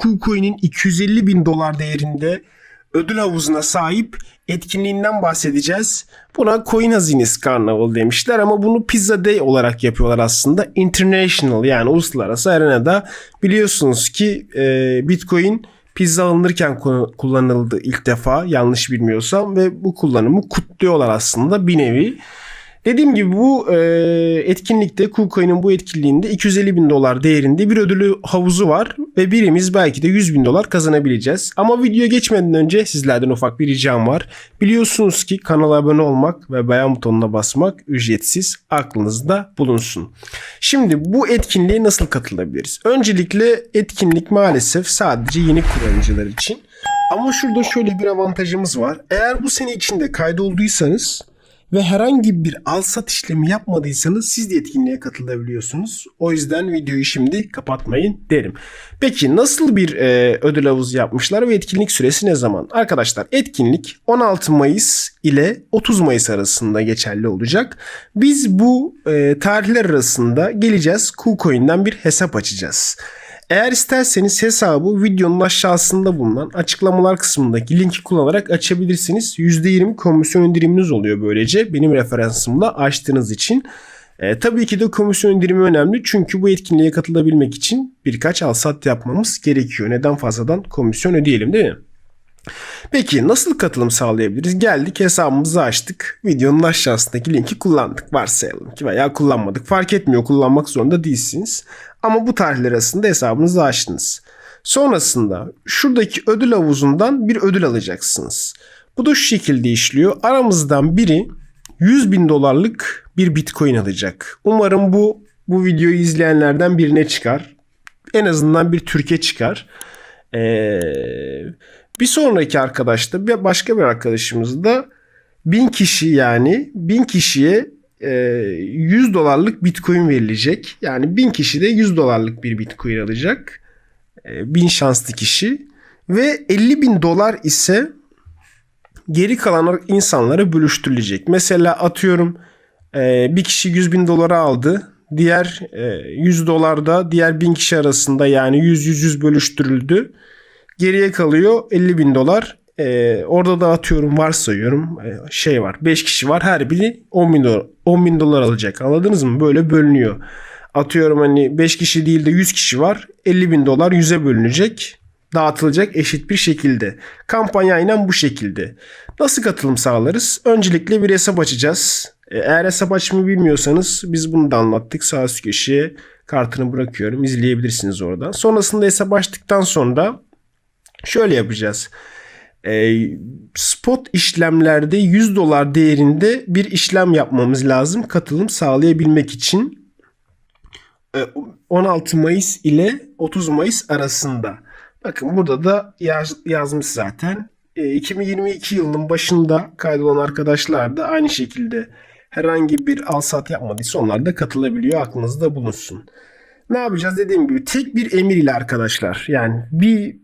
KuCoin'in 250 bin dolar değerinde ödül havuzuna sahip etkinliğinden bahsedeceğiz. Buna Coin Hazinesi Karnaval demişler ama bunu Pizza Day olarak yapıyorlar aslında. International yani uluslararası arenada biliyorsunuz ki e, Bitcoin pizza alınırken kullanıldı ilk defa yanlış bilmiyorsam ve bu kullanımı kutluyorlar aslında bir nevi. Dediğim gibi bu e, etkinlikte KuCoin'in bu etkinliğinde 250 bin dolar değerinde bir ödülü havuzu var ve birimiz belki de 100 bin dolar kazanabileceğiz. Ama videoya geçmeden önce sizlerden ufak bir ricam var. Biliyorsunuz ki kanala abone olmak ve beğen butonuna basmak ücretsiz aklınızda bulunsun. Şimdi bu etkinliğe nasıl katılabiliriz? Öncelikle etkinlik maalesef sadece yeni kullanıcılar için. Ama şurada şöyle bir avantajımız var. Eğer bu sene içinde kaydolduysanız ve herhangi bir al sat işlemi yapmadıysanız siz de etkinliğe katılabiliyorsunuz. O yüzden videoyu şimdi kapatmayın derim. Peki nasıl bir e, ödül havuzu yapmışlar ve etkinlik süresi ne zaman? Arkadaşlar etkinlik 16 Mayıs ile 30 Mayıs arasında geçerli olacak. Biz bu e, tarihler arasında geleceğiz KuCoin'den bir hesap açacağız. Eğer isterseniz hesabı videonun aşağısında bulunan açıklamalar kısmındaki linki kullanarak açabilirsiniz. %20 komisyon indiriminiz oluyor böylece benim referansımla açtığınız için. E, tabii ki de komisyon indirimi önemli çünkü bu etkinliğe katılabilmek için birkaç alsat yapmamız gerekiyor. Neden fazladan komisyon ödeyelim değil mi? Peki nasıl katılım sağlayabiliriz? Geldik hesabımızı açtık. Videonun aşağısındaki linki kullandık. Varsayalım ki veya kullanmadık. Fark etmiyor kullanmak zorunda değilsiniz. Ama bu tarihler arasında hesabınızı açtınız. Sonrasında şuradaki ödül havuzundan bir ödül alacaksınız. Bu da şu şekilde işliyor. Aramızdan biri 100 bin dolarlık bir bitcoin alacak. Umarım bu bu videoyu izleyenlerden birine çıkar. En azından bir Türkiye çıkar. Eee bir sonraki arkadaşta bir başka bir arkadaşımız da bin kişi yani bin kişiye e, 100 dolarlık bitcoin verilecek. Yani bin kişi de 100 dolarlık bir bitcoin alacak. E, bin şanslı kişi. Ve 50 bin dolar ise geri kalan insanlara bölüştürülecek. Mesela atıyorum e, bir kişi 100 bin dolara aldı. Diğer e, 100 dolarda diğer bin kişi arasında yani 100-100 bölüştürüldü. Geriye kalıyor 50 bin dolar. Ee, orada da atıyorum varsayıyorum e, şey var 5 kişi var. Her biri 10 bin dolar, 10 bin dolar alacak. Anladınız mı? Böyle bölünüyor. Atıyorum hani 5 kişi değil de 100 kişi var. 50 bin dolar 100'e bölünecek dağıtılacak eşit bir şekilde. Kampanya aynen bu şekilde. Nasıl katılım sağlarız? Öncelikle bir hesap açacağız. e, eğer hesap açmayı bilmiyorsanız biz bunu da anlattık sağ üst köşeye kartını bırakıyorum izleyebilirsiniz oradan sonrasında hesap açtıktan sonra Şöyle yapacağız. E, spot işlemlerde 100 dolar değerinde bir işlem yapmamız lazım katılım sağlayabilmek için. E, 16 Mayıs ile 30 Mayıs arasında. Bakın burada da yaz, yazmış zaten. E, 2022 yılının başında kaydolan arkadaşlar da aynı şekilde herhangi bir al sat yapmadıysa onlar da katılabiliyor. Aklınızda bulunsun. Ne yapacağız dediğim gibi tek bir emir ile arkadaşlar. Yani bir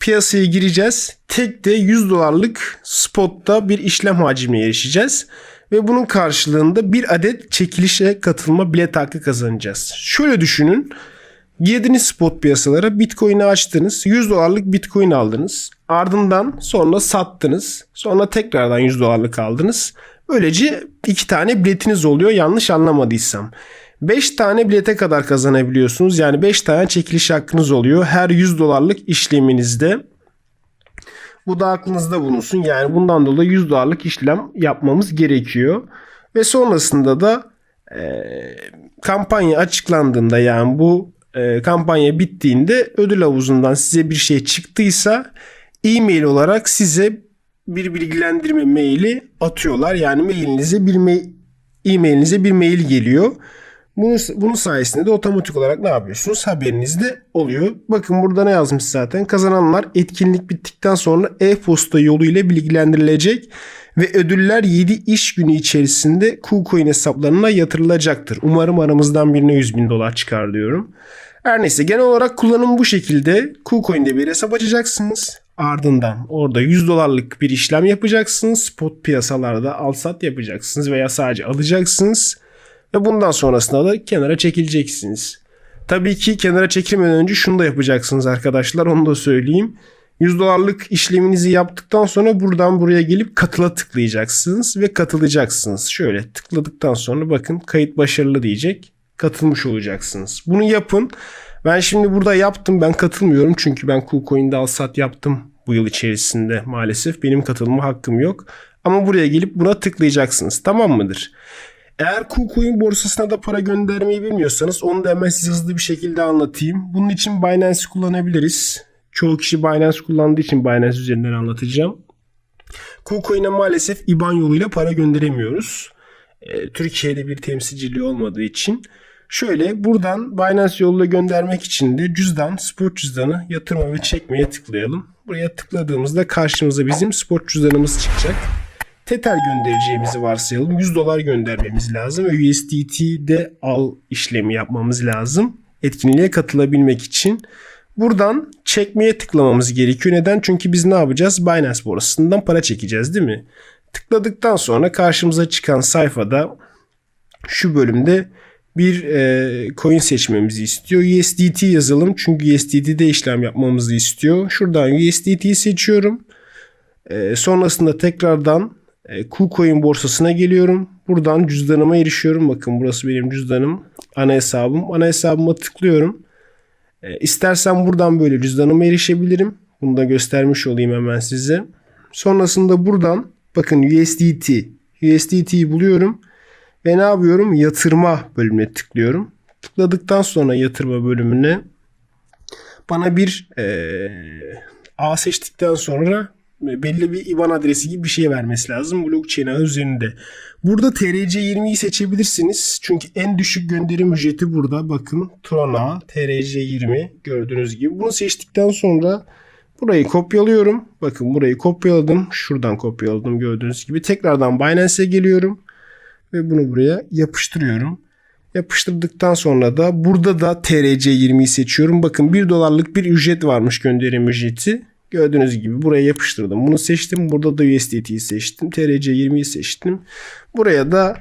piyasaya gireceğiz. Tek de 100 dolarlık spotta bir işlem hacmine erişeceğiz. Ve bunun karşılığında bir adet çekilişe katılma bilet hakkı kazanacağız. Şöyle düşünün. Girdiniz spot piyasalara Bitcoin'i açtınız. 100 dolarlık Bitcoin aldınız. Ardından sonra sattınız. Sonra tekrardan 100 dolarlık aldınız. Böylece iki tane biletiniz oluyor yanlış anlamadıysam. 5 tane bilete kadar kazanabiliyorsunuz. Yani 5 tane çekiliş hakkınız oluyor. Her 100 dolarlık işleminizde. Bu da aklınızda bulunsun. Yani bundan dolayı 100 dolarlık işlem yapmamız gerekiyor. Ve sonrasında da e, kampanya açıklandığında yani bu e, kampanya bittiğinde ödül havuzundan size bir şey çıktıysa e-mail olarak size bir bilgilendirme maili atıyorlar. Yani mailinize bir mail e-mailinize bir mail geliyor. Bunun, bunun sayesinde de otomatik olarak ne yapıyorsunuz? Haberinizde oluyor. Bakın burada ne yazmış zaten. Kazananlar etkinlik bittikten sonra e-posta yoluyla bilgilendirilecek ve ödüller 7 iş günü içerisinde KuCoin hesaplarına yatırılacaktır. Umarım aramızdan birine 100 bin dolar çıkar diyorum. Her neyse genel olarak kullanım bu şekilde. KuCoin'de bir hesap açacaksınız. Ardından orada 100 dolarlık bir işlem yapacaksınız. Spot piyasalarda al sat yapacaksınız veya sadece alacaksınız. Ve bundan sonrasında da kenara çekileceksiniz. Tabii ki kenara çekilmeden önce şunu da yapacaksınız arkadaşlar. Onu da söyleyeyim. 100 dolarlık işleminizi yaptıktan sonra buradan buraya gelip katıla tıklayacaksınız ve katılacaksınız. Şöyle tıkladıktan sonra bakın kayıt başarılı diyecek. Katılmış olacaksınız. Bunu yapın. Ben şimdi burada yaptım. Ben katılmıyorum çünkü ben KuCoin'de al sat yaptım bu yıl içerisinde maalesef. Benim katılma hakkım yok. Ama buraya gelip buna tıklayacaksınız. Tamam mıdır? Eğer KuCoin borsasına da para göndermeyi bilmiyorsanız onu da hemen size hızlı bir şekilde anlatayım. Bunun için Binance kullanabiliriz. Çoğu kişi Binance kullandığı için Binance üzerinden anlatacağım. KuCoin'e maalesef IBAN yoluyla para gönderemiyoruz. Ee, Türkiye'de bir temsilciliği olmadığı için. Şöyle buradan Binance yoluyla göndermek için de cüzdan, spot cüzdanı yatırma ve çekmeye tıklayalım. Buraya tıkladığımızda karşımıza bizim spot cüzdanımız çıkacak. Tether göndereceğimizi varsayalım. 100 dolar göndermemiz lazım ve USDT'de al işlemi yapmamız lazım. Etkinliğe katılabilmek için. Buradan çekmeye tıklamamız gerekiyor. Neden? Çünkü biz ne yapacağız? Binance borsasından para çekeceğiz değil mi? Tıkladıktan sonra karşımıza çıkan sayfada şu bölümde bir e, coin seçmemizi istiyor. USDT yazalım çünkü USDT'de işlem yapmamızı istiyor. Şuradan USDT'yi seçiyorum. E, sonrasında tekrardan e, KuCoin borsasına geliyorum. Buradan cüzdanıma erişiyorum. Bakın burası benim cüzdanım. Ana hesabım. Ana hesabıma tıklıyorum. E, istersen buradan böyle cüzdanıma erişebilirim. Bunu da göstermiş olayım hemen size. Sonrasında buradan bakın USDT. USDT'yi buluyorum. Ve ne yapıyorum? Yatırma bölümüne tıklıyorum. Tıkladıktan sonra yatırma bölümüne bana bir e, A seçtikten sonra belli bir IBAN adresi gibi bir şey vermesi lazım blockchain ağı üzerinde. Burada TRC20'yi seçebilirsiniz. Çünkü en düşük gönderim ücreti burada. Bakın Tron ağı TRC20 gördüğünüz gibi. Bunu seçtikten sonra burayı kopyalıyorum. Bakın burayı kopyaladım. Şuradan kopyaladım gördüğünüz gibi. Tekrardan Binance'e geliyorum. Ve bunu buraya yapıştırıyorum. Yapıştırdıktan sonra da burada da TRC20'yi seçiyorum. Bakın 1 dolarlık bir ücret varmış gönderim ücreti. Gördüğünüz gibi buraya yapıştırdım. Bunu seçtim. Burada da USDT'yi seçtim. TRC20'yi seçtim. Buraya da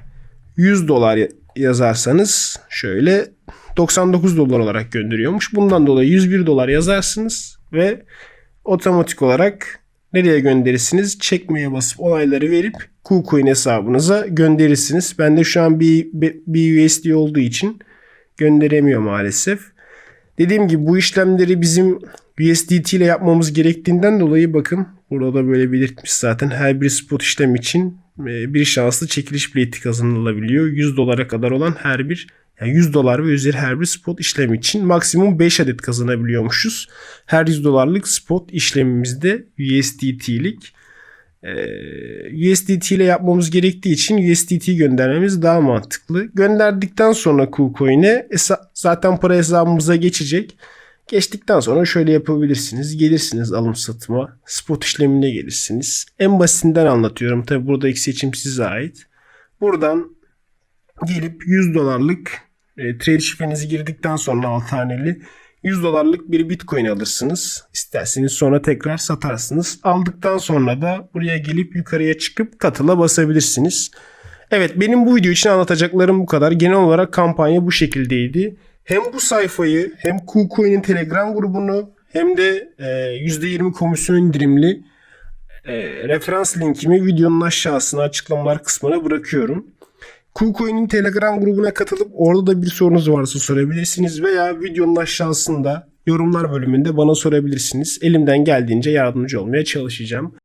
100 dolar yazarsanız şöyle 99 dolar olarak gönderiyormuş. Bundan dolayı 101 dolar yazarsınız ve otomatik olarak nereye gönderirsiniz? Çekmeye basıp olayları verip KuCoin hesabınıza gönderirsiniz. Ben de şu an bir, bir USD olduğu için gönderemiyor maalesef. Dediğim gibi bu işlemleri bizim USDT ile yapmamız gerektiğinden dolayı bakın burada da böyle belirtmiş zaten her bir spot işlem için e, bir şanslı çekiliş bileti kazanılabiliyor. 100 dolara kadar olan her bir yani 100 dolar ve üzeri her bir spot işlem için maksimum 5 adet kazanabiliyormuşuz. Her 100 dolarlık spot işlemimizde USDT'lik ee, USDT ile yapmamız gerektiği için USDT göndermemiz daha mantıklı. Gönderdikten sonra KuCoin'e zaten para hesabımıza geçecek. Geçtikten sonra şöyle yapabilirsiniz. Gelirsiniz alım satıma. Spot işlemine gelirsiniz. En basitinden anlatıyorum. Tabi buradaki seçim size ait. Buradan gelip 100 dolarlık e, trade şifrenizi girdikten sonra 6 taneli 100 dolarlık bir bitcoin alırsınız. İsterseniz sonra tekrar satarsınız. Aldıktan sonra da buraya gelip yukarıya çıkıp katıla basabilirsiniz. Evet benim bu video için anlatacaklarım bu kadar. Genel olarak kampanya bu şekildeydi. Hem bu sayfayı hem KuCoin'in Telegram grubunu hem de e, %20 komisyon indirimli e, referans linkimi videonun aşağısına açıklamalar kısmına bırakıyorum. KuCoin'in Telegram grubuna katılıp orada da bir sorunuz varsa sorabilirsiniz veya videonun aşağısında yorumlar bölümünde bana sorabilirsiniz. Elimden geldiğince yardımcı olmaya çalışacağım.